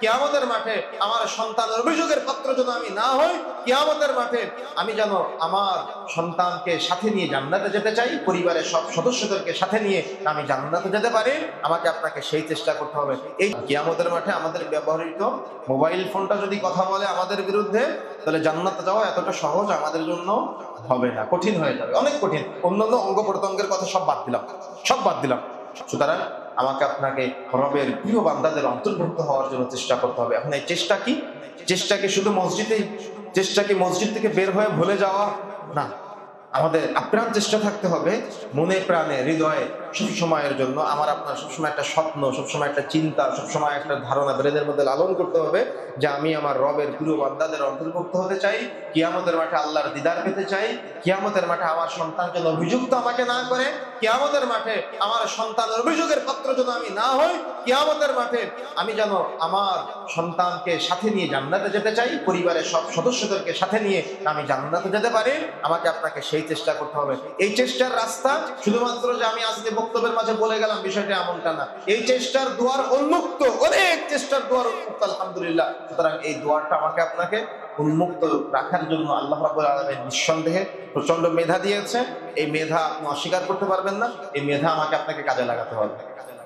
কিয়ামতের মাঠে আমার সন্তানের অভিযোগের পাত্র যেন আমি না হই, কিয়ামতের মাঠে আমি যেন আমার সন্তানকে সাথে নিয়ে জান্নাতে যেতে চাই, পরিবারের সব সদস্যদেরকে সাথে নিয়ে আমি জান্নাতে যেতে পারি, আমাকে আপনাকে সেই চেষ্টা করতে হবে। এই কিয়ামতের মাঠে আমাদের ব্যবহৃত মোবাইল ফোনটা যদি কথা বলে আমাদের বিরুদ্ধে, তাহলে জান্নাতে যাওয়া এতটা সহজ আমাদের জন্য হবে না, কঠিন হয়ে যাবে, অনেক কঠিন। অন্যান্য অঙ্গ প্রত্যঙ্গের কথা সব বাদ দিলাম, সব বাদ দিলাম। সুতরাং আমাকে আপনাকে রবের প্রিয় বান্দাদের অন্তর্ভুক্ত হওয়ার জন্য চেষ্টা করতে হবে। এখন এই চেষ্টা কি? চেষ্টা কি শুধু মসজিদে, চেষ্টা কি মসজিদ থেকে বের হয়ে ভুলে যাওয়া? না। আমাদের আপ্রাণ চেষ্টা থাকতে হবে, মনে প্রাণে, হৃদয়ে সব সময়ের জন্য আমার আপনার সবসময় একটা স্বপ্ন, সবসময় একটা চিন্তা, সবসময় একটা ধারণা ব্রেনের মধ্যে লালন করতে হবে যে আমি আমার রবের প্রিয় বান্দাদের অন্তর্ভুক্ত হতে চাই, কিয়ামতের মাঠে আল্লাহর দিদার পেতে চাই, কিয়ামতের মাঠে আমার সন্তান যেন অভিযুক্ত আমাকে না করে, কিয়ামতের মাঠে আমার সন্তানের অভিযোগের পাত্র যেন আমি না হই, কিয়ামতের মাঠে আমি যেন আমার সন্তানকে সাথে নিয়ে জান্নাতে যেতে চাই, পরিবারের সব সদস্যদেরকে সাথে নিয়ে আমি জান্নাতে যেতে পারি, আমাকে আপনাকে সেই চেষ্টা করতে হবে। এই চেষ্টার রাস্তা শুধুমাত্র যে আমি আজকে বক্তব্যের মাঝে বলে গেলাম, বিষয়টা এমনটা না। এই চেষ্টার দুয়ার উন্মুক্ত, অনেক চেষ্টার দুয়ার উন্মুক্ত, আলহামদুলিল্লাহ। সুতরাং এই দুয়ারটা আমাকে আপনাকে উন্মুক্ত রাখার জন্য আল্লাহ রাবুল আলমের নিঃসন্দেহে প্রচণ্ড মেধা দিয়েছে। এই মেধা আপনি অস্বীকার করতে পারবেন না, এই মেধা আমাকে আপনাকে কাজে লাগাতে হবে।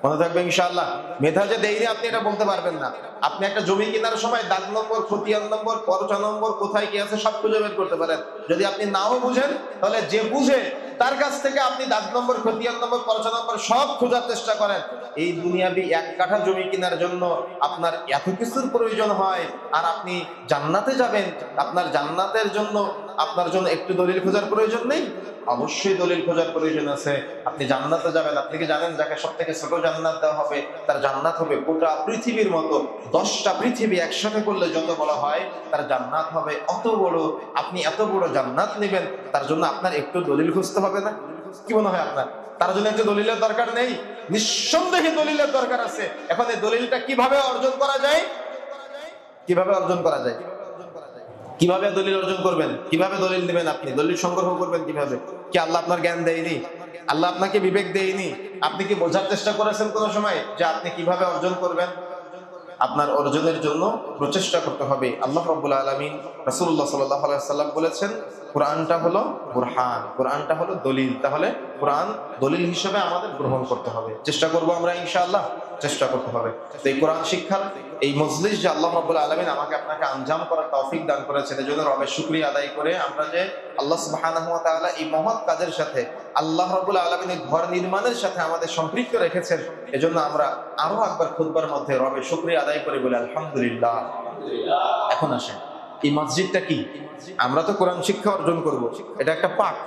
মনে থাকবে ইনশাআল্লাহ, মেধা যে দেয়নি আপনি এটা বলতে পারবেন না। আপনি একটা জমি কেনার সময় দাগ নম্বর, খতিয়ান নম্বর, পরচা নম্বর, কোথায় কি আছে সব খুঁজে বের করতে পারেন। যদি আপনি নাও বুঝেন, তাহলে যে বুঝে তার কাছ থেকে আপনি দাগ নম্বর খতিয়ান নম্বর পরচা নম্বর সব খোঁজার চেষ্টা করেন। এই দুনিয়াবি এক কাঠা জমি কেনার জন্য আপনার এত কিছুর প্রয়োজন হয়। আর আপনি জান্নাতে যাবেন, আপনার জান্নাতের জন্য আপনার জন্য একটু দলিল খোঁজার প্রয়োজন নেই? অবশ্যই দলিল খোঁজার প্রয়োজন আছে। আপনি জান্নাতে যাবেন। আপনি কি জানেন যাকে সব থেকে ছোট জান্নাত দেওয়া হবে? তার জান্নাত হবে গোটা পৃথিবীর মতো। দশটা পৃথিবী একসাথে করলে যত বড় হয়, তার জান্নাত হবে অত বড়। আপনি এত বড় জান্নাত নেবেন, তার জন্য আপনার একটু দলিল খুঁজতে হবে না? কি মনে হয় আপনার? তার জন্য একটু দলিলের দরকার নেই? নিঃসন্দেহে দলিলের দরকার আছে। এখন এই দলিলটা কীভাবে অর্জন করা যায়? কীভাবে অর্জন করা যায়? কীভাবে দলিল অর্জন করবেন? কীভাবে দলিল দিবেন আপনি? দলিল সংগ্রহ করবেন কীভাবে? কি আল্লাহ আপনার জ্ঞান দেয়নি? আল্লাহ আপনাকে বিবেক দেয়নি? আপনি কি বোঝার চেষ্টা করেছেন কোনো সময় যে আপনি কীভাবে অর্জন করবেন? আপনার অর্জনের জন্য প্রচেষ্টা করতে হবে। আল্লাহ রব্বুল আলমিন রসুল্লাহ সাল্লাম বলেছেন, কোরআনটা হলো বুরহান। কোরআনটা হলো দলিল। তাহলে কোরআন দলিল হিসেবে আমাদের গ্রহণ করতে হবে। চেষ্টা করব আমরা, ইনশাআল্লাহ, চেষ্টা করতে হবে। তো এই কোরআন শিক্ষার এই মজলিস যে আল্লাহ রব্বুল আলমিন আমাকে আপনাকে আঞ্জাম করার তৌফিক দান করেছেন এই জন্য রবের শুক্রিয়া আদায় করে আমরা যে আল্লাহ তাআলা এই মহৎ কাজের সাথে, আল্লাহ রব্বুল আলমিনের ঘর নির্মাণের সাথে আমাদের সম্পৃক্ত রেখেছেন, এজন্য আমরা আরও একবার খুদবার মধ্যে রবের শুক্রিয়া আদায় করে বলি, আলহামদুলিল্লাহ। এখন আসেন, এই মসজিদটা কি? আমরা তো কোরআন শিক্ষা অর্জন করব, এটা একটা পাঠ